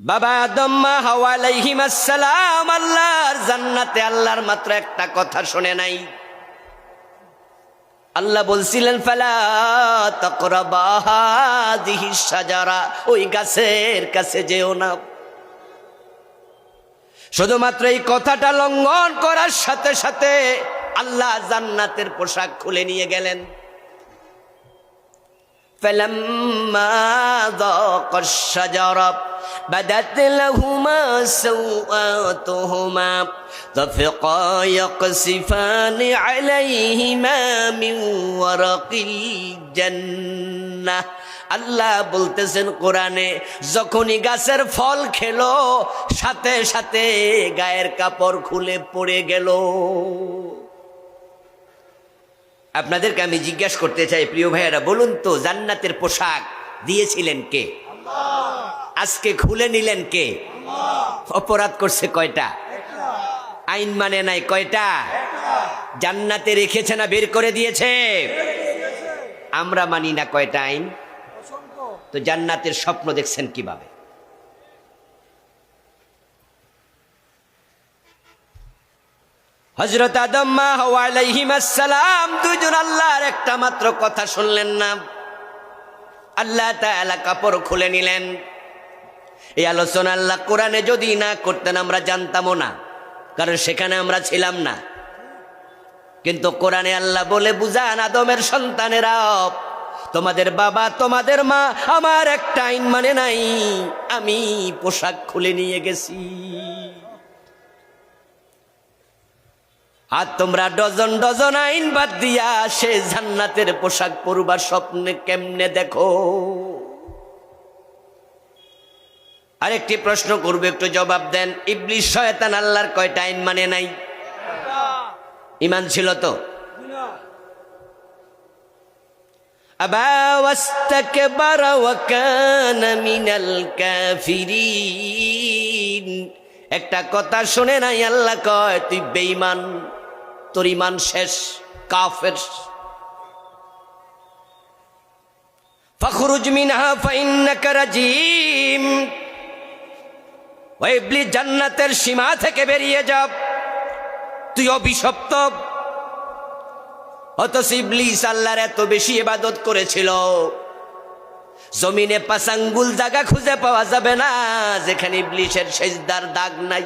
বাবা আদম্মা হাওয়া আল্লাহর জান্নাতে আল্লাহর মাত্র একটা কথা শুনে নাই। আল্লাহ বলছিলেন, ফালা সাজারা ওই গাছের কাছে যেও না। শুধুমাত্র এই কথাটা লঙ্ঘন করার সাথে সাথে আল্লাহ জান্নাতের পোশাক খুলে নিয়ে গেলেন। فلما ذاق الشجرة بدت لهما سوآتهما طفقا يقصفان عليهما من ورق الجنة আল্লাহ বলতেছেন কোরআনে যখনই গাছের ফল খেলো সাথে সাথে গায়ের কাপড় খুলে পড়ে গেল আপনাদেরকে আমি জিজ্ঞাসা করতে চাই, প্রিয় ভাইয়েরা, বলুন তো, জান্নাতের পোশাক দিয়েছিলেন কে? আজকে খুলে নিলেন কে? অপরাধ করছে কয়টা? আইন মানে নাই কয়টা? জান্নাতে রেখেছে না বের করে দিয়েছে? আমরা মানি না কয়টা আইন। তো জান্নাতের স্বপ্ন দেখছেন কীভাবে? হজরত হাওয়ালাইহিম আসসালাম দুইজন আল্লাহর একটা মাত্র কথা শুনলেন না। আল্লাহ তাআলা কাপড় খুলে নিলেন। এই আলোচনা আল্লাহ কোরআনে যদি না করতেন আমরা জানতামও না, কারণ সেখানে আমরা ছিলাম না। কিন্তু কোরআনে আল্লাহ বলে, বুঝান আদমের সন্তানেরা তোমাদের বাবা, তোমাদের মা, আমার একটা আইন মানে নাই, আমি পোশাক খুলে নিয়ে গেছি। আর তোমরা ডজন ডজন আইন বাদ দিয়া সে জান্নাতের পোশাক পরবার স্বপ্নে কেমনে দেখো আরেকটি প্রশ্ন করবে একটু জবাব দেন ইবলিশ শয়তান আল্লাহর কয়টা আইন মানে নাই ইমান ছিল তো أبى واستكبر وكان من الكافرين একটা কথা শুনে নাই আল্লাহ কয় তুই বেঈমান তোর ইমান শেষ, কাফের। ফখরুজ মিনহা ফাইন্নাকা রাজিম। ওই ইবলিস জান্নাতের সীমা থেকে বেরিয়ে যা। তুই অভিশপ্ত। অথচ ইবলিস আল্লাহর এত বেশি ইবাদত করেছিল। জমিনে পাসাঙ্গুল জায়গা খুঁজে পাওয়া যাবে না, যেখানে ইবলিসের সেজদার দাগ নাই।